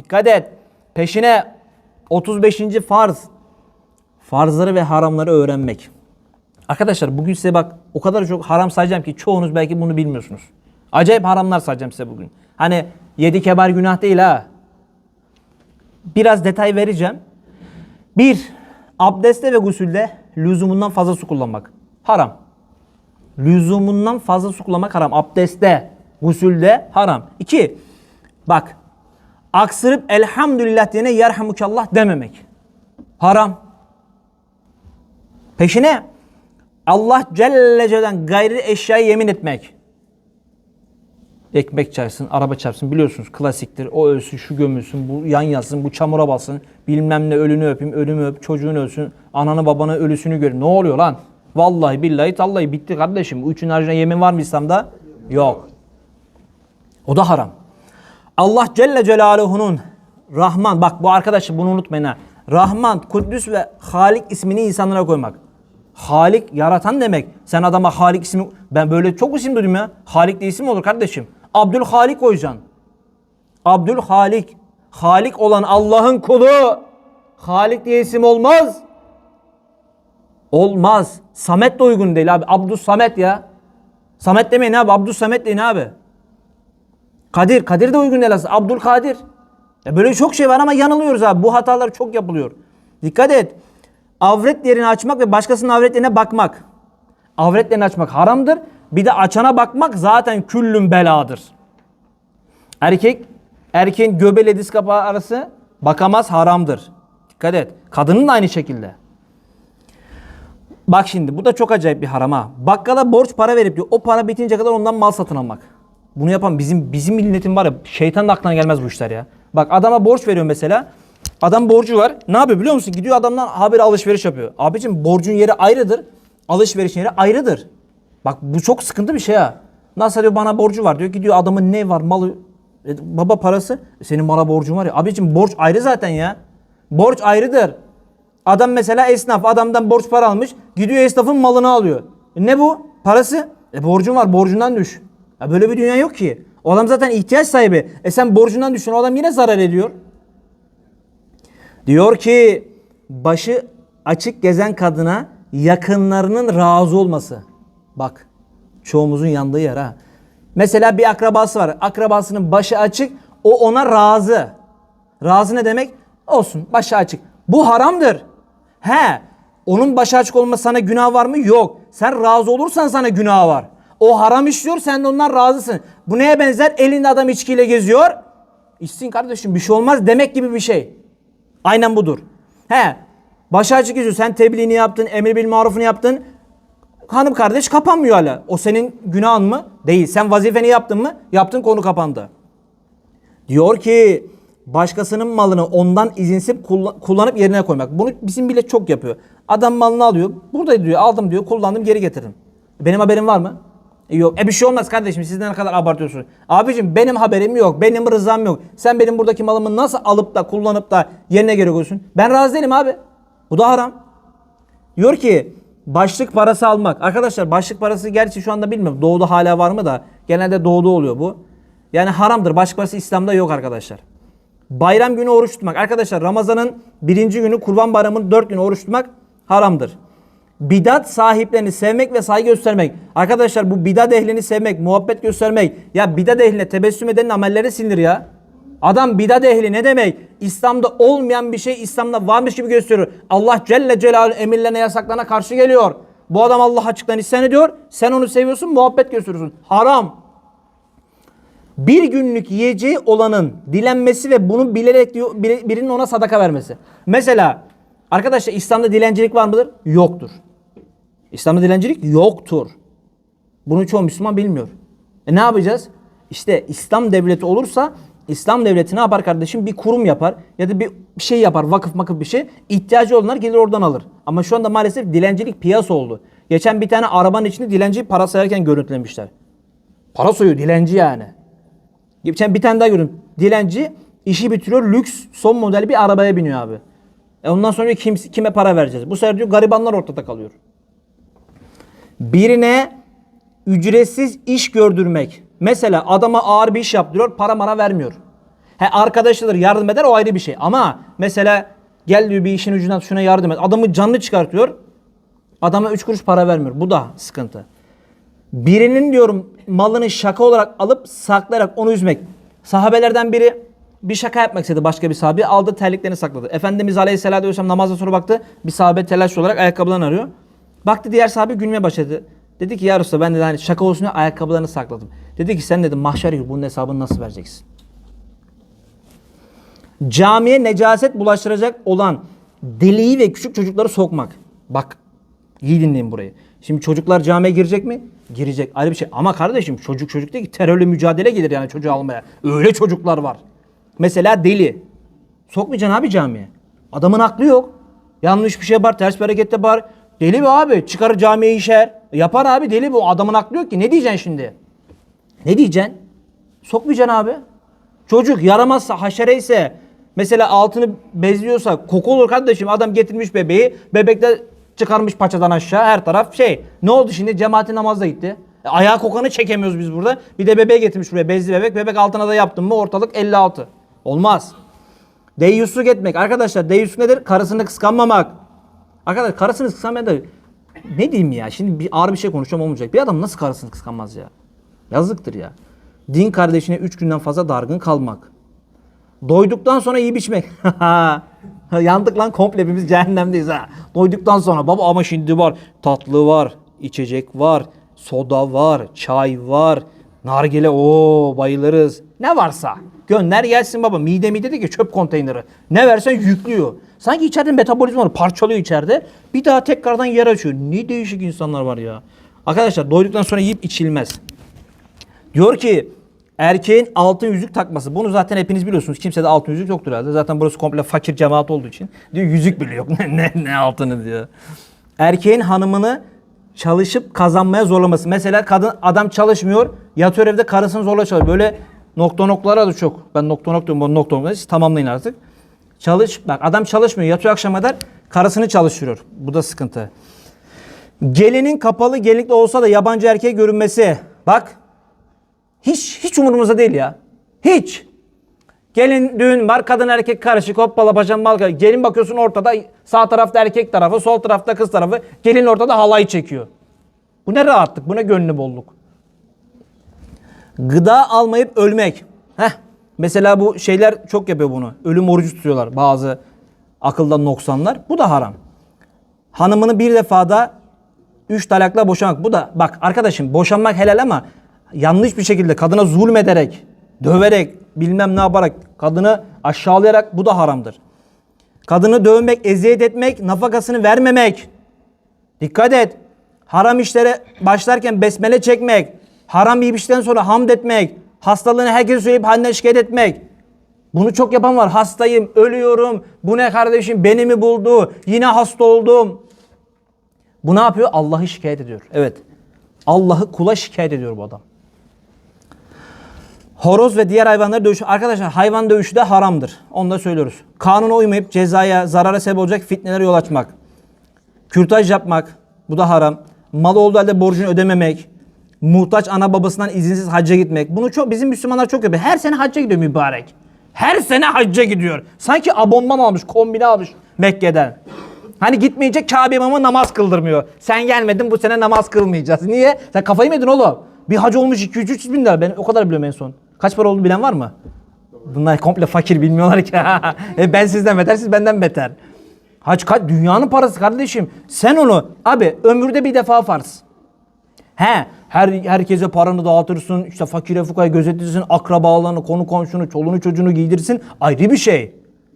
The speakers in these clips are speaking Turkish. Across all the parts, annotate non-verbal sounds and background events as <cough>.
Dikkat et. Peşine 35. farz. Farzları ve haramları öğrenmek. Arkadaşlar bugün size bak o kadar çok haram sayacağım ki çoğunuz belki bunu bilmiyorsunuz. Acayip haramlar sayacağım size bugün. Hani yedi kebar günah değil ha. Biraz detay vereceğim. Bir, abdestte ve gusülde lüzumundan fazla su kullanmak. Haram. Lüzumundan fazla su kullanmak haram. Abdestte, gusülde haram. İki, bak aksırıp elhamdülillah diyene yerhamukallah dememek. Haram. Peşine Allah Celle Celle'den gayri eşyaya yemin etmek. Ekmek çarpsın, araba çarpsın biliyorsunuz klasiktir. O ölsün, şu gömülsün, bu yan yatsın, bu çamura basın. Bilmem ne ölünü öpeyim, ölümü öp, çocuğun ölsün. Ananı babanı ölüsünü görün. Ne oluyor lan? Vallahi billahi tallahi bitti kardeşim. Üçün haricinde yemin var mı İslam'da? Yok. O da haram. Allah Celle Celaluhu'nun Rahman, bak bu arkadaşım bunu unutmayın ha. Rahman, Kuddüs ve Halik ismini insanlara koymak. Halik yaratan demek. Sen adama Halik ismi ben böyle çok isim duydum ya. Halik diye isim olur kardeşim? Abdül Halik koyacaksın. Abdül Halik. Halik olan Allah'ın kulu. Halik diye isim olmaz. Olmaz. Samet de uygun değil abi. Abdus Samet ya. Samet demeyin abi. Abdus Samet deyin abi. Kadir. Kadir de uygun değil aslında. Abdülkadir. Ya böyle çok şey var ama yanılıyoruz abi. Bu hatalar çok yapılıyor. Dikkat et. Avret yerini açmak ve başkasının avretlerine bakmak. Avretlerini açmak haramdır. Bir de açana bakmak zaten küllün beladır. Erkek, erkeğin göbeğiyle diz kapağı arası bakamaz haramdır. Dikkat et. Kadının da aynı şekilde. Bak şimdi bu da çok acayip bir haram ha. Bakkala borç para verip diyor o para bitince kadar ondan mal satın almak. Bunu yapan bizim bizim milletin var ya şeytan da aklına gelmez bu işler ya. Bak adama borç veriyor mesela. Adam borcu var. Ne yapıyor biliyor musun? Gidiyor adamdan haberi alışveriş yapıyor. Abicim borcun yeri ayrıdır. Alışveriş yeri ayrıdır. Bak bu çok sıkıntı bir şey ha. Nasıl diyor bana borcu var diyor. Gidiyor adamın ne var malı e, baba parası. E, senin mala borcun var ya. Abicim borç ayrı zaten ya. Borç ayrıdır. Adam mesela esnaf adamdan borç para almış. Gidiyor esnafın malını alıyor. E ne bu? Parası. E borcun var borcundan düş. Ya böyle bir dünya yok ki. O adam zaten ihtiyaç sahibi. E sen borcundan düşün. O adam yine zarar ediyor. Diyor ki başı açık gezen kadına yakınlarının razı olması. Bak çoğumuzun yandığı yer ha. Mesela bir akrabası var. Akrabasının başı açık. O ona razı. Razı ne demek? Olsun başı açık. Bu haramdır. He onun başı açık olması sana günah var mı? Yok. Sen razı olursan sana günah var. O haram işliyor sen de ondan razısın. Bu neye benzer? Elinde adam içkiyle geziyor. İçsin kardeşim bir şey olmaz demek gibi bir şey. Aynen budur. He. Başı açık geziyor. Sen tebliğini yaptın, emri bil marufunu yaptın. Hanım kardeş kapanmıyor hala. O senin günahın mı? Değil. Sen vazifeni yaptın mı? Yaptın konu kapandı. Diyor ki başkasının malını ondan izinsiz kulla- kullanıp yerine koymak. Bunu bizim bile çok yapıyor. Adam malını alıyor. Burada diyor aldım diyor kullandım geri getirdim. Benim haberim var mı? E, Yok. E bir şey olmaz kardeşim. Siz ne kadar abartıyorsunuz? Abicim benim haberim yok. Benim rızam yok. Sen benim buradaki malımı nasıl alıp da kullanıp da yerine göre koyuyorsun? Ben razı değilim abi. Bu da haram. Diyor ki başlık parası almak. Arkadaşlar başlık parası gerçi şu anda bilmiyorum. Doğuda hala var mı da genelde doğuda oluyor bu. Yani haramdır. Başlık parası İslam'da yok arkadaşlar. Bayram günü oruç tutmak. Arkadaşlar Ramazan'ın birinci günü kurban bayramının dört günü oruç tutmak haramdır. Bidat sahiplerini sevmek ve saygı göstermek. Arkadaşlar bu bidat ehlini sevmek, muhabbet göstermek. Ya bidat ehline tebessüm edenin amelleri silinir ya. Adam bidat ehli ne demek? İslam'da olmayan bir şey İslam'da varmış gibi gösteriyor. Allah Celle Celaluhu emirlerine yasaklarına karşı geliyor. Bu adam Allah açıktan isyan ediyor. Sen onu seviyorsun, muhabbet gösteriyorsun. Haram. Bir günlük yiyeceği olanın dilenmesi ve bunu bilerek birinin ona sadaka vermesi. Mesela arkadaşlar İslam'da dilencilik var mıdır? Yoktur. İslam'da dilencilik yoktur. Bunu çoğu Müslüman bilmiyor. E ne yapacağız? İşte İslam devleti olursa İslam devleti ne yapar kardeşim? Bir kurum yapar ya da bir şey yapar vakıf makıf bir şey. İhtiyacı olanlar gelir oradan alır. Ama şu anda maalesef dilencilik piyasa oldu. Geçen bir tane arabanın içinde dilenci para sayarken görüntülemişler. Para soyuyor dilenci yani. Geçen bir tane daha gördüm. Dilenci işi bitiriyor lüks son model bir arabaya biniyor abi. E ondan sonra kim, kime para vereceğiz? Bu sefer diyor garibanlar ortada kalıyor. Birine ücretsiz iş gördürmek. Mesela adama ağır bir iş yaptırıyor, para mara vermiyor. He arkadaşıdır yardım eder o ayrı bir şey. Ama mesela gel diyor bir işin ucundan şuna yardım et. Adamı canlı çıkartıyor. Adama 3 kuruş para vermiyor. Bu da sıkıntı. Birinin diyorum malını şaka olarak alıp saklayarak onu üzmek. Sahabelerden biri bir şaka yapmak istedi başka bir sahabe. Aldı terliklerini sakladı. Efendimiz Aleyhisselatü Vesselam namazdan sonra baktı. Bir sahabe telaşlı olarak ayakkabılarını arıyor. Baktı diğer sahabe gülmeye başladı. Dedi ki ya Resulallah ben de hani şaka olsun diye ayakkabılarını sakladım. Dedi ki sen dedim mahşer günü bunun hesabını nasıl vereceksin? Camiye necaset bulaştıracak olan deliği ve küçük çocukları sokmak. Bak iyi dinleyin burayı. Şimdi çocuklar camiye girecek mi? Girecek. Ayrı bir şey. Ama kardeşim çocuk çocuk değil ki terörle mücadele gelir yani çocuğu almaya. Öyle çocuklar var. Mesela deli. Sokmayacaksın abi camiye. Adamın aklı yok. Yanlış bir şey var, ters bir harekette var. Deli bu abi. Çıkarır camiye işer. Yapar abi deli bu. Adamın aklı yok ki. Ne diyeceksin şimdi? Ne diyeceksin? Sokmayacaksın abi. Çocuk yaramazsa, haşere ise mesela altını bezliyorsa koku olur kardeşim. Adam getirmiş bebeği. Bebek de çıkarmış paçadan aşağı her taraf şey. Ne oldu şimdi? Cemaatin namazda gitti. E, ayağı kokanı çekemiyoruz biz burada. Bir de bebeği getirmiş buraya bezli bebek. Bebek altına da yaptın mı ortalık 56. Olmaz. Deyyusluk etmek. Arkadaşlar deyyusluk nedir? Karısını kıskanmamak. Arkadaşlar karısını kıskanmayan da ne diyeyim ya? Şimdi bir ağır bir şey konuşacağım olmayacak. Bir adam nasıl karısını kıskanmaz ya? Yazıktır ya. Din kardeşine 3 günden fazla dargın kalmak. Doyduktan sonra yiyip içmek. <laughs> Yandık lan komple hepimiz cehennemdeyiz ha. Doyduktan sonra baba ama şimdi var. Tatlı var, içecek var, soda var, çay var, nargile o bayılırız. Ne varsa gönder gelsin baba. Mide mide de ki çöp konteyneri. Ne versen yüklüyor. Sanki içeride metabolizma var. Parçalıyor içeride. Bir daha tekrardan yer açıyor. Ne değişik insanlar var ya. Arkadaşlar doyduktan sonra yiyip içilmez. Diyor ki erkeğin altın yüzük takması. Bunu zaten hepiniz biliyorsunuz. Kimse de altın yüzük yoktur herhalde. Zaten burası komple fakir cemaat olduğu için. Diyor yüzük bile yok. <laughs> ne, ne, ne altını diyor. Erkeğin hanımını çalışıp kazanmaya zorlaması. Mesela kadın adam çalışmıyor. Yatıyor evde karısını zorla çalışıyor. Böyle nokta noktalara da çok. Ben nokta nokta diyorum. Nokta nokta. Siz tamamlayın artık. Çalış. Bak adam çalışmıyor. Yatıyor akşama kadar karısını çalıştırıyor. Bu da sıkıntı. Gelinin kapalı gelinlikle olsa da yabancı erkeğe görünmesi. Bak hiç hiç umurumuzda değil ya. Hiç. Gelin düğün var kadın erkek karışık hoppala paşam mal Gelin bakıyorsun ortada sağ tarafta erkek tarafı sol tarafta kız tarafı. Gelin ortada halayı çekiyor. Bu ne rahatlık bu ne gönlü bolluk. Gıda almayıp ölmek. Heh. Mesela bu şeyler çok yapıyor bunu. Ölüm orucu tutuyorlar bazı akıldan noksanlar. Bu da haram. Hanımını bir defada üç talakla boşamak. Bu da bak arkadaşım boşanmak helal ama yanlış bir şekilde kadına zulmederek, döverek, bilmem ne yaparak, kadını aşağılayarak bu da haramdır. Kadını dövmek, eziyet etmek, nafakasını vermemek. Dikkat et. Haram işlere başlarken besmele çekmek, haram yiyip işten sonra hamd etmek, hastalığını herkese söyleyip haline şikayet etmek. Bunu çok yapan var. Hastayım, ölüyorum. Bu ne kardeşim? Beni mi buldu? Yine hasta oldum. Bu ne yapıyor? Allah'ı şikayet ediyor. Evet. Allah'ı kula şikayet ediyor bu adam. Horoz ve diğer hayvanları dövüşü. Arkadaşlar hayvan dövüşü de haramdır. Onu da söylüyoruz. Kanuna uymayıp cezaya, zarara sebep olacak fitnelere yol açmak. Kürtaj yapmak. Bu da haram. Mal olduğu halde borcunu ödememek. Muhtaç ana babasından izinsiz hacca gitmek. Bunu çok bizim Müslümanlar çok yapıyor. Her sene hacca gidiyor mübarek. Her sene hacca gidiyor. Sanki abonman almış, kombine almış Mekke'den. Hani gitmeyecek Kabe imamı namaz kıldırmıyor. Sen gelmedin bu sene namaz kılmayacağız. Niye? Sen kafayı mı yedin oğlum? Bir hacı olmuş 200-300 bin lira. Ben o kadar biliyorum en son. Kaç para oldu bilen var mı? Bunlar komple fakir bilmiyorlar ki. <laughs> e ben sizden beter, siz benden beter. Hac kaç dünyanın parası kardeşim. Sen onu abi ömürde bir defa farz. He, her herkese paranı dağıtırsın, işte fakire fukaya gözetirsin, akrabalarını, konu komşunu, çoluğunu çocuğunu giydirsin. Ayrı bir şey.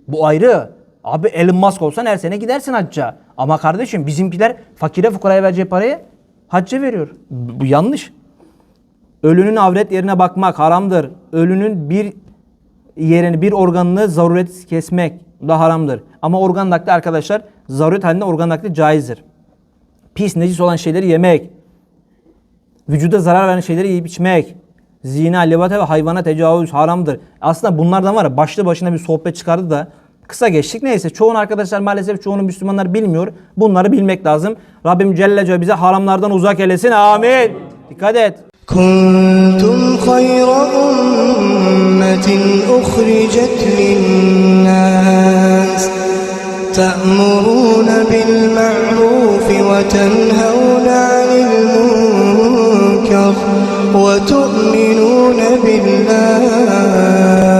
Bu ayrı. Abi Elon Musk olsan her sene gidersin hacca. Ama kardeşim bizimkiler fakire fukaraya vereceği parayı hacca veriyor. Bu yanlış. Ölünün avret yerine bakmak haramdır. Ölünün bir yerini, bir organını zaruret kesmek da haramdır. Ama organ nakli arkadaşlar zaruret halinde organ nakli caizdir. Pis, necis olan şeyleri yemek, vücuda zarar veren şeyleri yiyip içmek, zina, levate ve hayvana tecavüz haramdır. Aslında bunlardan var ya başlı başına bir sohbet çıkardı da kısa geçtik. Neyse çoğun arkadaşlar maalesef çoğunu Müslümanlar bilmiyor. Bunları bilmek lazım. Rabbim Celle Celle bize haramlardan uzak eylesin. Amin. Dikkat et. كنتم خير أمة أمة أخرجت للناس تأمرون بالمعروف وتنهون عن المنكر وتؤمنون بالله.